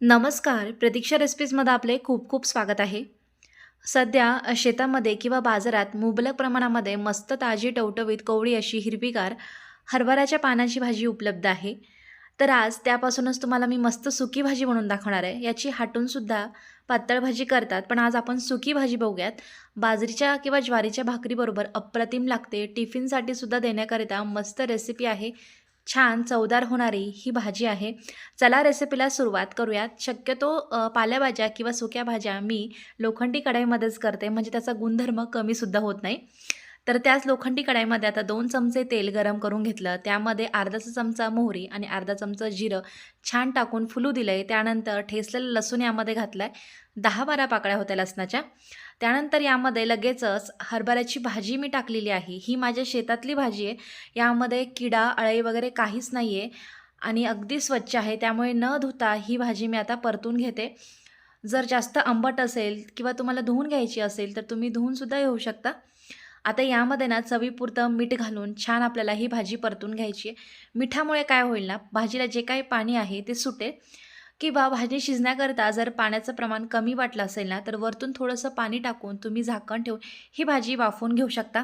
नमस्कार. प्रतीक्षा रेसिपीजमध्ये आपले खूप खूप स्वागत आहे. सध्या शेतामध्ये किंवा बाजारात मुबलक प्रमाणामध्ये मस्त ताजी टवटवीत कोवळी अशी हिरवीगार हरभऱ्याच्या पानाची भाजी उपलब्ध आहे. तर आज त्यापासूनच तुम्हाला मी मस्त सुकी भाजी म्हणून दाखवणार आहे. याची हाटूनसुद्धा पातळ भाजी करतात पण आज आपण सुकी भाजी बघूयात. बाजरीच्या किंवा ज्वारीच्या भाकरीबरोबर अप्रतिम लागते. टिफिनसाठी सुद्धा देण्याकरिता मस्त रेसिपी आहे. छान चवदार होणारी ही भाजी आहे. चला रेसिपीला सुरुवात करूयात. शक्यतो पालेभाज्या किंवा सुक्या भाज्या मी लोखंडी कढाईमध्येच करते. म्हणजे त्याचा गुणधर्म कमीसुद्धा होत नाही. तर त्याच लोखंडी कढाईमध्ये आता दोन चमचे तेल गरम करून घेतलं. त्यामध्ये अर्धाचा चमचा मोहरी आणि अर्धा चमचा जिरं छान टाकून फुलू दिलं आहे त्यानंतर ठेसलेलं लसूण यामध्ये घातलं आहे दहा बारा पाकळ्या होत्या लसणाच्या. त्यानंतर यामध्ये लगेचच हरभऱ्याची भाजी मी टाकलेली आहे. ही माझ्या शेतातली भाजी आहे. यामध्ये किडा अळई वगैरे काहीच नाही आहे आणि अगदी स्वच्छ आहे. त्यामुळे न धुता ही भाजी मी आता परतून घेते. जर जास्त आंबट असेल किंवा तुम्हाला धुवून घ्यायची असेल तर तुम्ही धुवूनसुद्धा घेऊ शकता. आता यामध्ये ना चवीपुरतं मीठ घालून छान आपल्याला ही भाजी परतून घ्यायची आहे. मिठामुळे काय होईल ना भाजीला जे काही पाणी आहे ते सुटेल. किंवा भाजी शिजण्याकरता जर पाण्याचं प्रमाण कमी वाटलं असेल ना तर वरतून थोडंसं पाणी टाकून तुम्ही झाकण ठेवून ही भाजी वाफवून घेऊ शकता.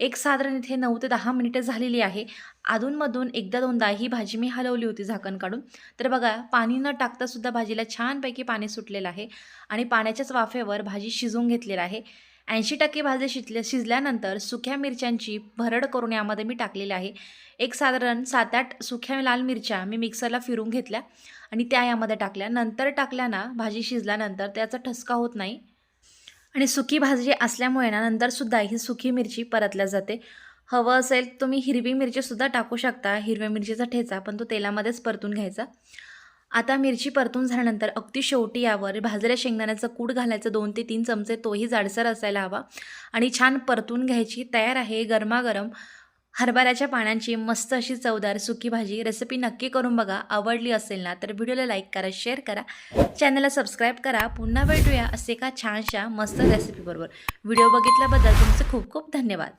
एक साधारण इथे नऊ ते दहा मिनिटं झालेली आहे. अधूनमधून एकदा दोनदा ही भाजी मी हलवली होती झाकण काढून. तर बघा पाणी न टाकतासुद्धा भाजीला छानपैकी पाणी सुटलेलं आहे आणि पाण्याच्याच वाफेवर भाजी शिजवून घेतलेलं आहे. ऐंशी टक्के भाजी शिजल्या शिजल्यानंतर सुक्या मिरच्यांची भरड करून यामध्ये मी टाकलेली आहे. एक साधारण सात आठ सुक्या लाल मिरच्या मी मिक्सरला फिरून घेतल्या आणि त्या यामध्ये टाकल्या. नंतर टाकल्या ना भाजी शिजल्यानंतर त्याचा ठसका होत नाही आणि सुकी भाजी असल्यामुळे ना नंतरसुद्धा ही सुकी मिरची परतल्या जाते. हवं असेल तुम्ही हिरवी मिरचीसुद्धा टाकू शकता. हिरव्या मिरचीचा ठेचा पण तो तेलामध्येच परतून घ्यायचा. आता मिरची परतून झाल्यानंतर अगदी शेवटी यावर भाजल्या शेंगदाण्याचं कूट घालायचं दोन ते तीन चमचे तोही जाडसर असायला हवा. आणि छान परतून घ्यायची तयार आहे गरमागरम हरभऱ्याच्या पाण्याची मस्त अशी चवदार सुकी भाजी. रेसिपी नक्की करून बघा आवडली असेल ना तर व्हिडिओला लाईक करा शेअर करा. चॅनलला सबस्क्राईब करा. पुन्हा भेटूया असे का छानशा मस्त रेसिपीबरोबर. व्हिडिओ बघितल्याबद्दल तुमचे खूप खूप धन्यवाद.